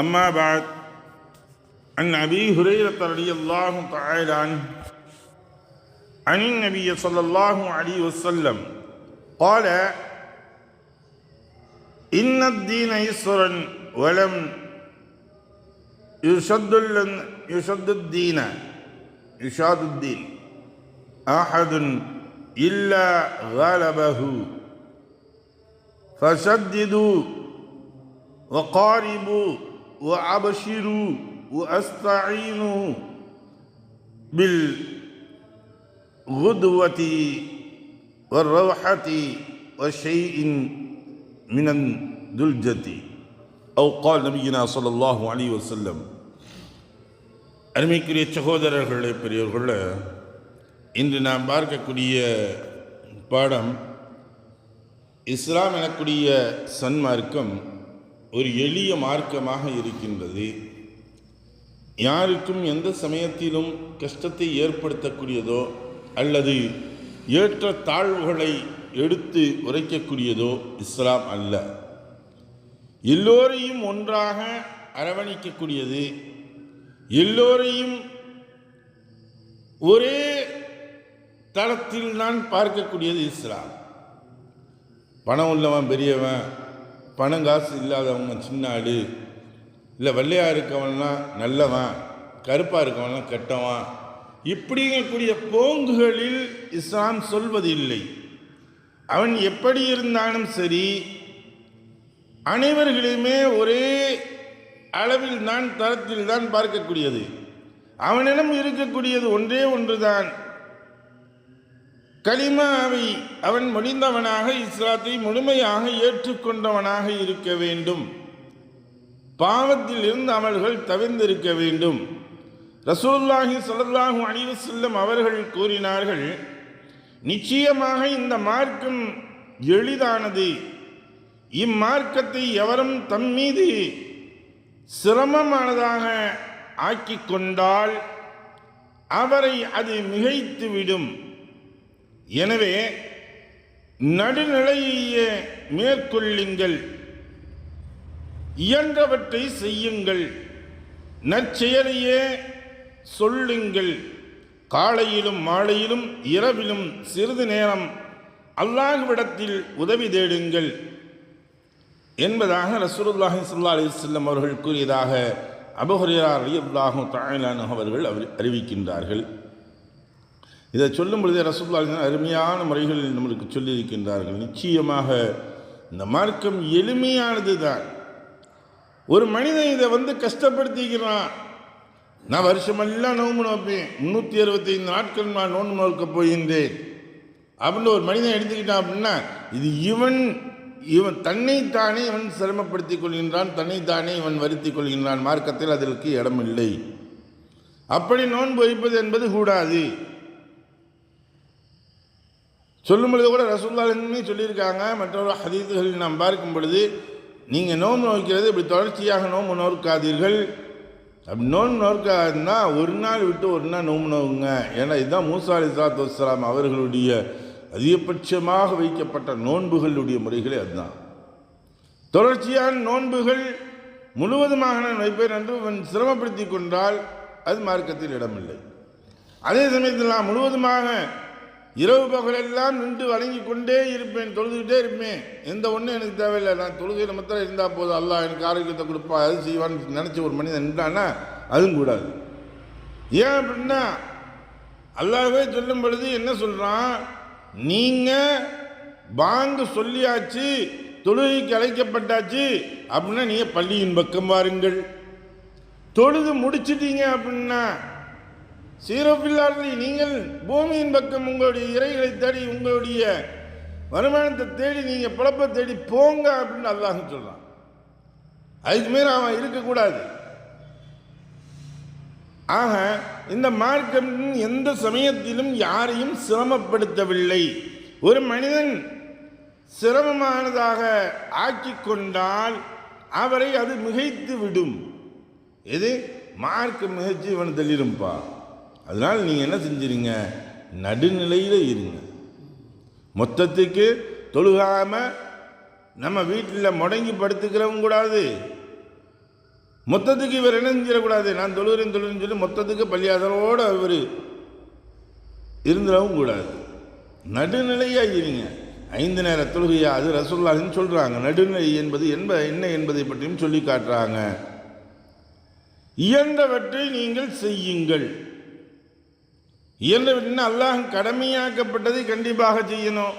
أما بعد عن أبي هريرة رضي الله تعالى عنه عن النبي صلى الله عليه وسلم قال إن الدين يسر ولم يشد يشد الدين. يشاد الدين. أحد إلا غلبه. فشددوا وقاربوا. وأبشروا وأستعينوا بالغدوة والروحة وشيء من الدلجة أو قال نبينا صلى الله عليه وسلم அருமைக்குரிய சகோதரர்களே பெரியவர்களே இன்று நாம் பார்க்கக்கூடிய பாடம் இஸ்லாம் எனக்கூடிய சன்மார்க்கம் ஒரு எளிய மார்க்கமாக இருக்கின்றது. யாருக்கும் எந்த சமயத்திலும் கஷ்டத்தை ஏற்படுத்தக்கூடியதோ அல்லது ஏற்ற தாழ்வுகளை எடுத்து உரைக்கக்கூடியதோ இஸ்லாம் அல்ல. எல்லோரையும் ஒன்றாக அரவணைக்கக்கூடியது எல்லோரையும் ஒரே தளத்தில் நான் பார்க்கக்கூடியது இஸ்லாம். பணம் உள்ளவன் பெரியவன் பணம் காசு இல்லாதவங்க சின்ன ஆடு. இல்லை வெள்ளையாக இருக்கவன்லாம் நல்லவன் கருப்பாக இருக்கவன்லாம் கெட்டவன். இப்படிங்கக்கூடிய போங்குகளில் இஸ்லாம் சொல்வது இல்லை அவன் எப்படி இருந்தாலும் சரி அனைவர்களையுமே ஒரே அளவில் தான் தரத்தில் தான் பார்க்கக்கூடியது. அவனிடம் இருக்கக்கூடியது ஒன்றே ஒன்றுதான். கலிமாவை அவன் முடிந்தவனாக இஸ்லாத்தை முழுமையாக ஏற்றுக்கொண்டவனாக இருக்க வேண்டும். பாவத்தில் இருந்து தவிர்ந்திருக்க வேண்டும். ரசூல்லாஹி ஸல்லல்லாஹு அணிவு செல்லும் அவர்கள் கூறினார்கள் நிச்சயமாக இந்த மார்க்கம் எளிதானது. இம்மார்க்கத்தை எவரும் தம் மீது சிரமமானதாக ஆக்கி கொண்டால் அவரை அது மிகைத்துவிடும். எனவே நடுநிலையே மேற்கொள்ளுங்கள். இயன்றவற்றை செய்யுங்கள். நற்செயலையே சொல்லுங்கள். காலையிலும் மாலையிலும் இரவிலும் சிறிது நேரம் அல்லாஹ்விடத்தில் உதவி தேடுங்கள். என்பதாக ரசூலுல்லாஹி ஸல்லல்லாஹு அலைஹி வஸல்லம் அவர்கள் கூறியதாக அபுஹுரைரா ரலியல்லாஹு தஆலா அவர்கள் அறி- அறிவிக்கின்றார்கள். இதை சொல்லும் பொழுதே ரசூல்லா அருமையான முறைகளில் நம்மளுக்கு சொல்லியிருக்கின்றார்கள். நிச்சயமாக இந்த மார்க்கம் எளிமையானது தான். ஒரு மனிதன் இதை வந்து கஷ்டப்படுத்திக்கிறான். நான் வருஷமெல்லாம் நோன்பு நோப்பேன். முந்நூற்றி அறுபத்தைந்து நாட்கள் நான் நோன்பு நோக்க போகின்றேன். அப்படின்னு ஒரு மனிதன் எடுத்துக்கிட்டான் அப்படின்னா இது இவன் இவன் தன்னைத்தானே இவன் சிரமப்படுத்தி கொள்கின்றான் தன்னைத்தானே இவன் வருத்தி கொள்கின்றான். மார்க்கத்தில் அதற்கு இடமில்லை. அப்படி நோன்பு வைப்பது என்பது கூடாது. சொல்லும் பொழுது கூட ரசூல்லாலுமே சொல்லியிருக்காங்க. மற்றொரு ஹதீதுகளில் நாம் பார்க்கும் பொழுது நீங்கள் நோன்பு நோக்கிறது இப்படி தொடர்ச்சியாக நோன்பு நோக்காதீர்கள் அப்படி நோன்பு நோக்காதுன்னா ஒரு நாள் விட்டு ஒரு நாள் நோன்பு நோவுங்க ஏன்னா இதுதான் மூசா அலி சலாத்து வஸ்லாம் அவர்களுடைய அதிகபட்சமாக வைக்கப்பட்ட நோன்புகளுடைய முறைகளே அதுதான். தொடர்ச்சியான நோன்புகள் முழுவதுமாக நான் வைப்பேன் என்று அவன் சிரமப்படுத்தி கொண்டால் அது மார்க்கத்தில் இடமில்லை. அதே சமயத்தில் நான் முழுவதுமாக இரவு பகலெல்லாம் நின்று வணங்கி கொண்டே இருப்பேன் தொழுதுகிட்டே இருப்பேன். எந்த ஒன்றும் எனக்கு தேவையில்லை. நான் தொழுகையில் மாத்திரம் இருந்தால் போதும். அல்லா எனக்கு ஆரோக்கியத்தை கொடுப்பா அது செய்வான்னு நினச்ச ஒரு மனிதன் நின்றான்னா அதுவும் கூடாது. ஏன் அப்படின்னா அல்லாவே சொல்லும் பொழுது என்ன சொல்கிறான் நீங்கள் பாங்கு சொல்லியாச்சு தொழுகைக்கு அழைக்கப்பட்டாச்சு அப்படின்னா நீங்கள் பள்ளியின் பக்கம் வாருங்கள். தொழுது முடிச்சிட்டீங்க அப்படின்னா சீரோப்பில்லார்கள் நீங்கள் பூமியின் பக்கம் உங்களுடைய இறைகளை தேடி உங்களுடைய வருமானத்தை தேடி நீங்கள் பிழப்பை தேடி போங்க அப்படின்னு அல்லாஹ் சொல்கிறான் அதுக்கு மேலே அவன் இருக்கக்கூடாது. ஆக இந்த மார்க்கம் எந்த சமயத்திலும் யாரையும் சிரமப்படுத்தவில்லை. ஒரு மனிதன் சிரமமானதாக ஆக்கி கொண்டால் அவரை அது மிகைத்து விடும் எது? மார்க்கு மிகச்சி இவன் தள்ளிடும்பா. அதனால் நீங்கள் என்ன செஞ்சிருங்க? நடுநிலையில் இருங்க. மொத்தத்துக்கு தொழுகாமல் நம்ம வீட்டில் முடங்கி படுத்துக்கிறவும் கூடாது மொத்தத்துக்கு இவர் என்ன செஞ்சிடக்கூடாது? நான் தொழுகிறேன் தொழுகிறேன்னு சொல்லி மொத்தத்துக்கு பள்ளியாதரோடு இவர் இருந்துடவும் கூடாது. நடுநிலையாக இருங்க. ஐந்து நேர தொழுகையா? அது ரசூல்லான்னு சொல்கிறாங்க நடுநிலை என்பது என்ப என்ன என்பதை பற்றியும் சொல்லி காட்டுறாங்க. இயன்றவற்றை நீங்கள் செய்யுங்கள். இயன்றவற்றின் அல்லாஹ் கடமையாக்கப்பட்டதை கண்டிப்பாக செய்யணும்.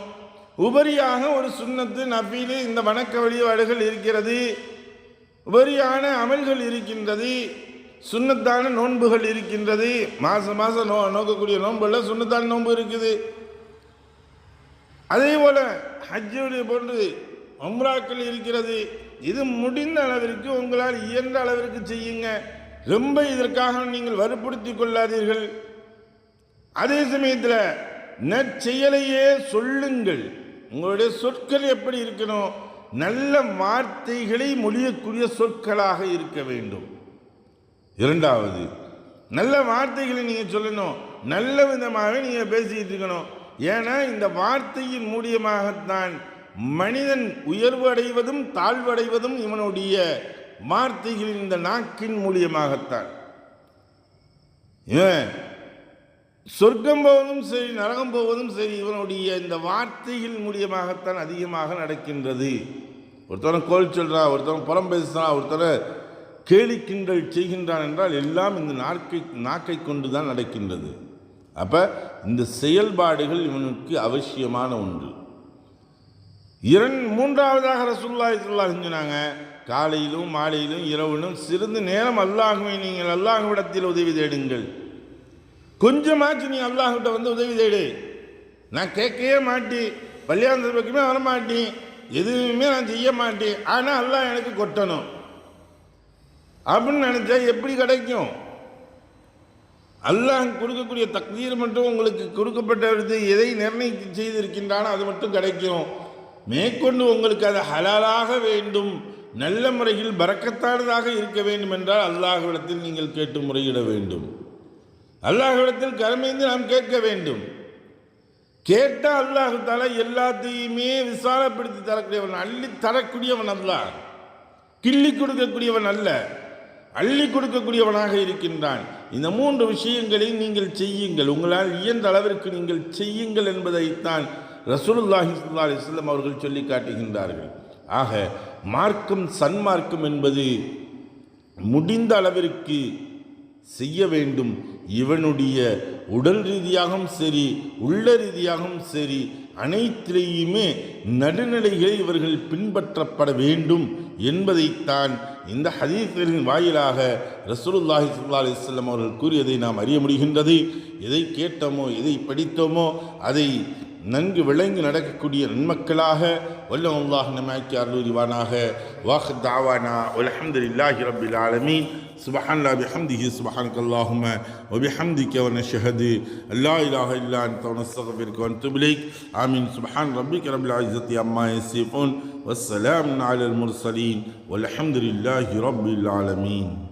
உபரியாக ஒரு சுண்ணத்து நபீலு இந்த வணக்க வழிபாடுகள் இருக்கிறது. உபரியான அமல்கள் இருக்கின்றது. சுண்ணத்தான நோன்புகள் இருக்கின்றது. மாதம் மாதம் நோ நோக்கக்கூடிய நோன்புல சுண்ணத்தான நோன்பு இருக்குது. அதே போல் ஹஜ்ஜுடைய போன்று அம்ராக்கள் இருக்கிறது. இது முடிந்த அளவிற்கு உங்களால் இயன்ற அளவிற்கு செய்யுங்க. ரொம்ப இதற்காக நீங்கள் வற்புறுத்தி கொள்ளாதீர்கள். அதே சமயத்தில் நற்செயலையே சொல்லுங்கள். உங்களுடைய சொற்கள் எப்படி இருக்கணும்? நல்ல வார்த்தைகளை மொழியக்கூடிய சொற்களாக இருக்க வேண்டும். இரண்டாவது நல்ல வார்த்தைகளை நீங்கள் சொல்லணும். நல்ல விதமாக நீங்கள் பேசிக்கிட்டு இருக்கணும். ஏன்னா இந்த வார்த்தையின் மூலியமாகத்தான் மனிதன் உயர்வு அடைவதும் தாழ்வடைவதும் இவனுடைய வார்த்தைகளின் இந்த நாக்கின் மூலியமாகத்தான். இவன் சொர்க்கம் போவதும் சரி நரகம் போவதும் சரி இவனுடைய இந்த வார்த்தைகள் மூலியமாகத்தான் அதிகமாக நடக்கின்றது. ஒருத்தவன் கோல் சொல்கிறான் ஒருத்தவன் புறம் பேசுகிறான் ஒருத்தரை கேலிக்கின்றல் செய்கின்றான் என்றால் எல்லாம் இந்த நாக்கை நாக்கை கொண்டு தான் நடக்கின்றது. அப்போ இந்த செயல்பாடுகள் இவனுக்கு அவசியமான ஒன்று. இரண் மூன்றாவதாக ரசுல்லா சொல்லா செஞ்சினாங்க காலையிலும் மாலையிலும் இரவிலும் சிறிது நேரம் அல்லாஹுவை நீங்கள் அல்லாஹுவிடத்தில் உதவி தேடுங்கள். கொஞ்சமாச்சு நீ அல்லாஹ்கிட்ட வந்து உதவி தேடு. நான் கேட்கவே மாட்டேன். பள்ளியாந்த பக்கமே வரமாட்டேன். எதுவுமே நான் செய்ய மாட்டேன். ஆனால் அல்லாஹ் எனக்கு கொட்டணும். அப்படின்னு நினச்சா எப்படி கிடைக்கும்? அல்லாஹ் கொடுக்கக்கூடிய தக்தீர் மட்டும் உங்களுக்கு கொடுக்கப்பட்டது எதை நிர்ணயித்து செய்திருக்கின்றானோ அது மட்டும் கிடைக்கும். மேற்கொண்டு உங்களுக்கு அது ஹலாலாக வேண்டும். நல்ல முறையில் பறக்கத்தானதாக இருக்க வேண்டும் என்றால் அல்லாஹ்விடத்தில் நீங்கள் கேட்டு முறையிட வேண்டும். அல்லாஹிடத்தில் கருமைந்து நாம் கேட்க வேண்டும். கேட்டால் அல்லாஹு தால எல்லாத்தையுமே விசாலப்படுத்தி தரக்கூடியவன் அள்ளி தரக்கூடியவன் அல்லாஹ் கிள்ளி கொடுக்கக்கூடியவன் அல்ல. அள்ளி கொடுக்கக்கூடியவனாக இருக்கின்றான். இந்த மூன்று விஷயங்களை நீங்கள் செய்யுங்கள். உங்களால் இயன்ற அளவிற்கு நீங்கள் செய்யுங்கள் என்பதைத்தான் ரசூலுல்லாஹி சுல்லா அலைஹி அவர்கள் சொல்லி காட்டுகின்றார்கள். ஆக மார்க்கம் சன்மார்க்கம் என்பது முடிந்த அளவிற்கு செய்ய வேண்டும். இவனுடைய உடல் ரீதியாகவும் சரி உள்ள ரீதியாகவும் சரி அனைத்திலேயுமே நடுநிலைகளை இவர்கள் பின்பற்றப்பட வேண்டும் என்பதைத்தான் இந்த ஹதீஸ்களின் வாயிலாக ரசூலுல்லாஹி சுல்லா அலைஹி அவர்கள் கூறியதை நாம் அறிய முடிகின்றது. எதை கேட்டோமோ எதை படித்தோமோ அதை நன்கு விளங்கி நடக்கக்கூடிய நன்மக்களாக வல்லம் அல்லாஹ் நமாக்கி அருள்வானாக வாஹ் தாவானா அல்ஹம்துலில்லாஹி ரப்பில் ஆலமீன் سبحان الله بحمده سبحانك اللهم وبحمدك ونشهد أن لا إله إلا أنت ونستغفرك ونتوب إليك آمين سبحان ربك رب العزة عما يصفون والسلام على المرسلين والحمد لله رب العالمين